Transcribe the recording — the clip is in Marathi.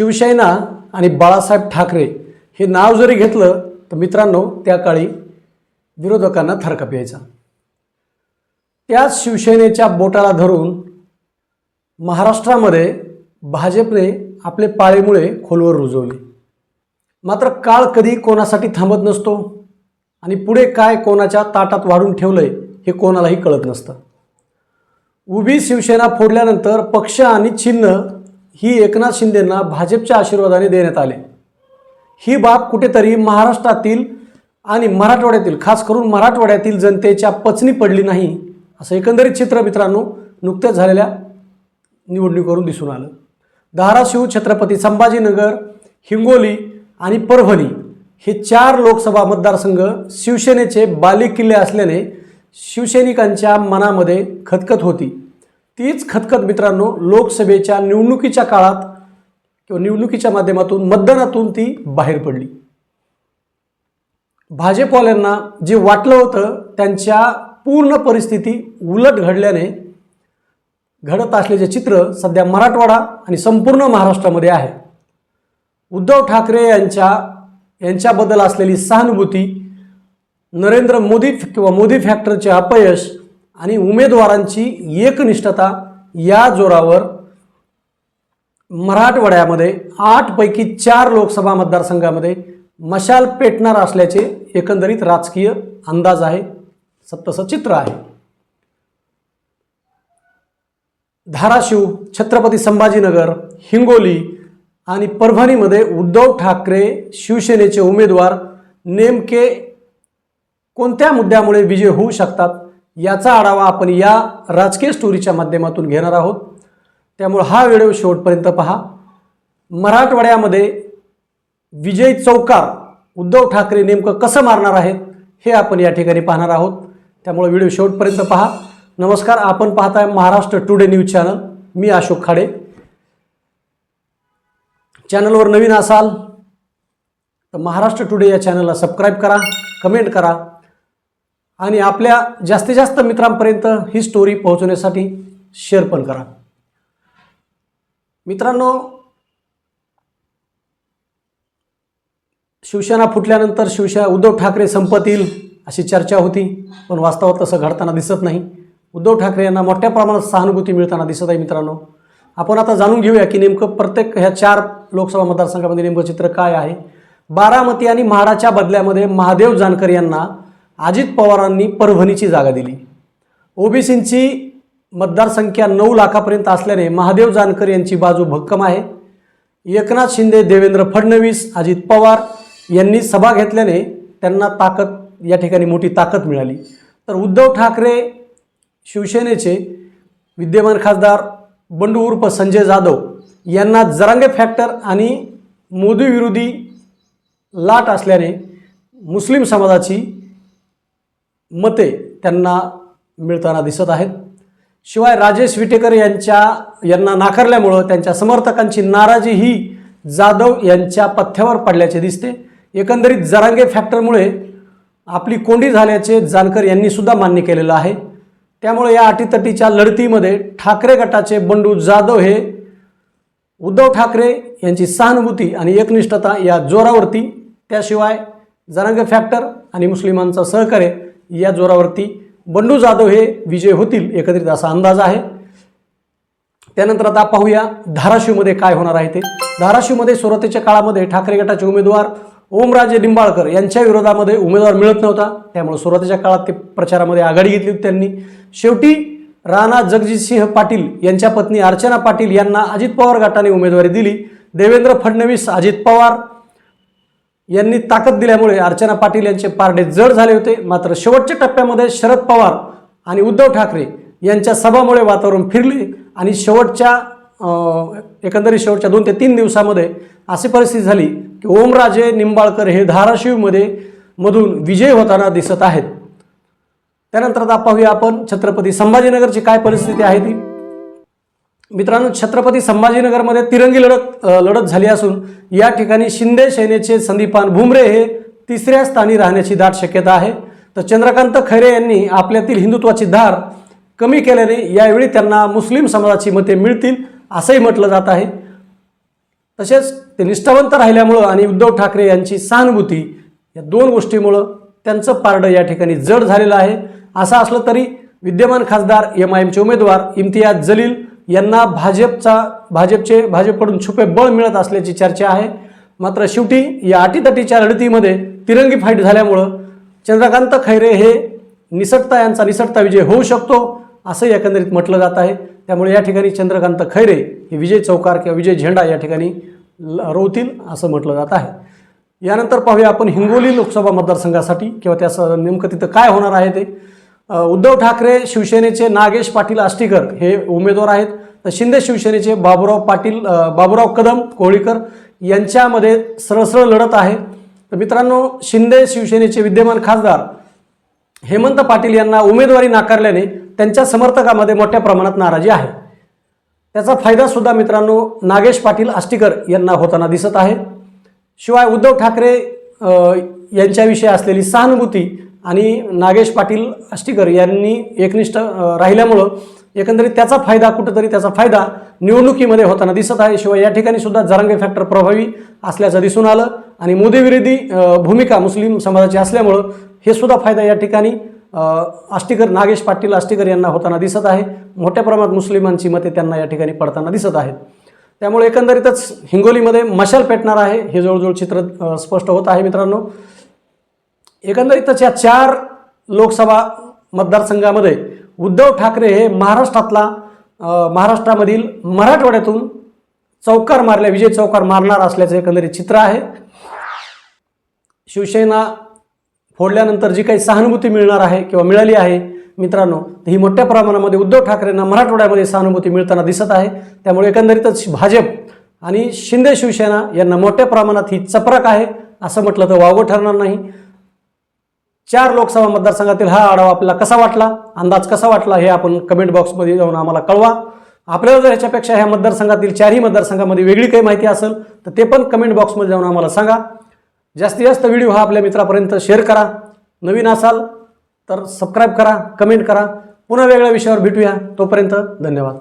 शिवसेना आणि बाळासाहेब ठाकरे हे नाव जरी घेतलं तर मित्रांनो त्या काळी विरोधकांना थरकाप यायचा. त्याच शिवसेनेच्या बोटाला धरून महाराष्ट्रामध्ये भाजपने आपले पाळेमुळे खोलवर रुजवले. मात्र काळ कधी कोणासाठी थांबत नसतो आणि पुढे काय कोणाच्या ताटात वाढून ठेवलंय हे कोणालाही कळत नसतं. उभी शिवसेना फोडल्यानंतर पक्ष आणि चिन्ह ही एकनाथ शिंदेंना भाजपच्या आशीर्वादाने देण्यात आले. ही बाब कुठेतरी महाराष्ट्रातील आणि मराठवाड्यातील खास करून मराठवाड्यातील जनतेच्या पचनी पडली नाही असं एकंदरीत चित्र मित्रांनो नुकत्याच झालेल्या निवडणुकीवरून दिसून आलं. धाराशिव छत्रपती संभाजीनगर हिंगोली आणि परभणी हे चार लोकसभा मतदारसंघ शिवसेनेचे बालेकिल्ले असल्याने शिवसैनिकांच्या मनामध्ये खतखत होती. तीच खतखत मित्रांनो लोकसभेच्या निवडणुकीच्या काळात किंवा निवडणुकीच्या माध्यमातून मतदानातून ती बाहेर पडली. भाजपवाल्यांना जे वाटलं होतं त्यांच्या पूर्ण परिस्थिती उलट घडल्याने घडत असल्याचे चित्र सध्या मराठवाडा आणि संपूर्ण महाराष्ट्रामध्ये आहे. उद्धव ठाकरे यांच्या यांच्याबद्दल असलेली सहानुभूती नरेंद्र मोदी किंवा मोदी फॅक्टरचे अपयश आणि उमेदवारांची एकनिष्ठता या जोरावर मराठवाड्यामध्ये आठपैकी चार लोकसभा मतदारसंघामध्ये मशाल पेटणार असल्याचे एकंदरीत राजकीय अंदाज आहे स- तसं चित्र आहे. धाराशिव छत्रपती संभाजीनगर हिंगोली आणि परभणीमध्ये उद्धव ठाकरे शिवसेनेचे उमेदवार नेमके कोणत्या मुद्द्यामुळे विजय होऊ शकतात याचा आढावा आपण या राजकीय स्टोरीच्या माध्यमातून घेणार आहोत. त्यामुळे हा व्हिडिओ शेवटपर्यंत पहा. मराठवाड्यामध्ये विजय चौकार उद्धव ठाकरे नेमकं कसं मारणार आहेत हे आपण या ठिकाणी पाहणार आहोत. त्यामुळे व्हिडिओ शेवटपर्यंत पहा. नमस्कार आपण पाहताय महाराष्ट्र टुडे न्यूज चॅनल. मी अशोक खाडे. चॅनलवर नवीन असाल तर महाराष्ट्र टुडे या चॅनलला सबस्क्राईब करा कमेंट करा. आणि आपल्या जास्तीत जास्त मित्रांपर्यंत ही स्टोरी पोहोचवण्यासाठी शेअर पण करा. मित्रांनो शिवसेना फुटल्यानंतर शिवसेना उद्धव ठाकरे संपतील अशी चर्चा होती पण वास्तवात तसं घडताना दिसत नाही. उद्धव ठाकरे यांना मोठ्या प्रमाणात सहानुभूती मिळताना दिसत आहे मित्रांनो. आपण आता जाणून घेऊया की नेमकं प्रत्येक ह्या चार लोकसभा मतदारसंघामध्ये नेमकं चित्र काय आहे. बारामती आणि म्हाडाच्या बदल्यामध्ये महादेव जानकर यांना अजित पवारांनी परभणीची जागा दिली. ओबीसींची मतदारसंख्या नऊ लाखापर्यंत असल्याने महादेव जानकर यांची बाजू भक्कम आहे. एकनाथ शिंदे देवेंद्र फडणवीस अजित पवार यांनी सभा घेतल्याने त्यांना ताकद या ठिकाणी मोठी ताकद मिळाली. तर उद्धव ठाकरे शिवसेनेचे विद्यमान खासदार बंडू उर्फ संजय जाधव यांना जरांगे फॅक्टर आणि मोदी विरोधी लाट असल्याने मुस्लिम समाजाची मते त्यांना मिळताना दिसत आहेत. शिवाय राजेश विटेकर यांच्या यांना नाकारल्यामुळं त्यांच्या समर्थकांची नाराजी ही जाधव यांच्या पथ्यावर पडल्याचे दिसते. एकंदरीत जरांगे फॅक्टरमुळे आपली कोंडी झाल्याचे जानकर यांनी सुद्धा मान्य केलेलं आहे. त्यामुळे या अटीतटीच्या लढतीमध्ये ठाकरे गटाचे बंडू जाधव हे उद्धव ठाकरे यांची सहानुभूती आणि एकनिष्ठता या जोरावरती. त्याशिवाय जरांगे फॅक्टर आणि मुस्लिमांचं सहकार्य या जोरावरती बंडू जाधव हे विजय होतील एकत्रित असा अंदाज आहे. त्यानंतर आता पाहूया धाराशिवमध्ये काय होणार आहे ते. धाराशिवमध्ये सुरुवातीच्या काळामध्ये ठाकरे गटाचे उमेदवार ओमराजे निंबाळकर यांच्या विरोधामध्ये उमेदवार मिळत नव्हता. त्यामुळे सुरुवातीच्या काळात ते प्रचारामध्ये आघाडी घेतली होती त्यांनी. शेवटी राणा जगजितसिंह पाटील यांच्या पत्नी अर्चना पाटील यांना अजित पवार गटाने उमेदवारी दिली. देवेंद्र फडणवीस अजित पवार यांनी ताकद दिल्यामुळे अर्चना पाटील यांचे पारडे जड झाले होते. मात्र शेवटच्या टप्प्यामध्ये शरद पवार आणि उद्धव ठाकरे यांच्या सभामुळे वातावरण फिरले आणि शेवटच्या एकंदरीत शेवटच्या दोन ते तीन दिवसामध्ये अशी परिस्थिती झाली की ओमराजे निंबाळकर हे धाराशिवमध्ये मधून विजय होताना दिसत आहेत. त्यानंतर आता पाहूया आपण छत्रपती संभाजीनगरची काय परिस्थिती आहे ती. मित्रांनो छत्रपती संभाजीनगरमध्ये तिरंगी लढत लढत झाली असून या ठिकाणी शिंदे सेनेचे संदीपान भुमरे हे तिसऱ्या स्थानी राहण्याची दाट शक्यता आहे. तर चंद्रकांत खैरे यांनी आपल्यातील हिंदुत्वाची धार कमी केल्याने यावेळी त्यांना मुस्लिम समाजाची मते मिळतील असंही म्हटलं जात आहे. तसेच ते निष्ठावंत राहिल्यामुळं आणि उद्धव ठाकरे यांची सहानुभूती या दोन गोष्टीमुळं त्यांचं पारडं या ठिकाणी जड झालेलं आहे. असं असलं तरी विद्यमान खासदार एम आय एमचे उमेदवार इम्तियाज जलील यांना भाजपचा भाजपचे भाजपकडून छुपे बळ मिळत असल्याची चर्चा आहे. मात्र शेवटी या अटीतटीच्या लढतीमध्ये तिरंगी फाईट झाल्यामुळं चंद्रकांत खैरे हे निसटता यांचा निसटता विजय होऊ शकतो असंही एकंदरीत म्हटलं जात आहे. त्यामुळे या ठिकाणी चंद्रकांत खैरे हे विजय चौकार किंवा विजय झेंडा या ठिकाणी ल- रोवतील असं म्हटलं जात आहे. यानंतर पाहूया आपण हिंगोली लोकसभा मतदारसंघासाठी किंवा त्याचं नेमकं तिथं काय होणार आहे ते. उद्धव ठाकरे शिवसेनेचे नागेश पाटील आष्टीकर हे उमेदवार आहेत. शिंदे शिवसेनेचे बाबुराव पाटील बाबुराव कदम कोळीकर यांच्यामध्ये सरळ लढत आहे. तर मित्रांनो शिंदे शिवसेनेचे विद्यमान खासदार हेमंत पाटील यांना उमेदवारी नाकारल्याने त्यांच्या समर्थकामध्ये मोठ्या प्रमाणात नाराजी आहे. त्याचा फायदासुद्धा मित्रांनो नागेश पाटील आष्टीकर यांना होताना दिसत आहे. शिवाय उद्धव ठाकरे यांच्याविषयी असलेली सहानुभूती आणि नागेश पाटील आष्टीकर यांनी एकनिष्ठ राहिल्यामुळं एकंदरीत त्याचा फायदा कुठंतरी त्याचा फायदा निवडणुकीमध्ये होताना दिसत आहे. शिवाय या ठिकाणी सुद्धा जरांगे फॅक्टर प्रभावी असल्याचं दिसून आलं आणि मोदीविरोधी भूमिका मुस्लिम समाजाची असल्यामुळं हे सुद्धा फायदा या ठिकाणी आष्टीकर नागेश पाटील आष्टीकर यांना होताना दिसत आहे. मोठ्या प्रमाणात मुस्लिमांची मते त्यांना या ठिकाणी पडताना दिसत आहेत. त्यामुळे एकंदरीतच हिंगोलीमध्ये मशाल पेटणार आहे हे जवळजवळ चित्र स्पष्ट होत आहे मित्रांनो. एकंदरीतच या चार लोकसभा मतदारसंघामध्ये उद्धव ठाकरे हे महाराष्ट्रातला महाराष्ट्रामधील मराठवाड्यातून चौकार मारल्या विजय चौकार मारणार असल्याचं एकंदरीत चित्र आहे. शिवसेना फोडल्यानंतर जी काही सहानुभूती मिळणार आहे किंवा मिळाली आहे मित्रांनो ही मोठ्या प्रमाणामध्ये उद्धव ठाकरेंना मराठवाड्यामध्ये सहानुभूती मिळताना दिसत आहे. त्यामुळे एकंदरीतच भाजप आणि शिंदे शिवसेना यांना मोठ्या प्रमाणात ही चपराक आहे असं म्हटलं तर वावगं ठरणार नाही. चार लोकसभा मतदारसंघातील हा आढावा आपल्याला कसा वाटला? अंदाज कसा वाटला? हे आपण कमेंट बॉक्समध्ये जाऊन आम्हाला कळवा. आपल्याला जर ह्याच्यापेक्षा ह्या मतदारसंघातील चारही मतदारसंघामध्ये वेगळी काही माहिती असेल तर ते पण कमेंट बॉक्समध्ये जाऊन आम्हाला सांगा. जास्तीत जास्त व्हिडिओ हा आपल्या मित्रापर्यंत शेअर करा. नवीन असाल तर सबस्क्राईब करा कमेंट करा. पुन्हा वेगळ्या विषयावर भेटूया. तोपर्यंत धन्यवाद.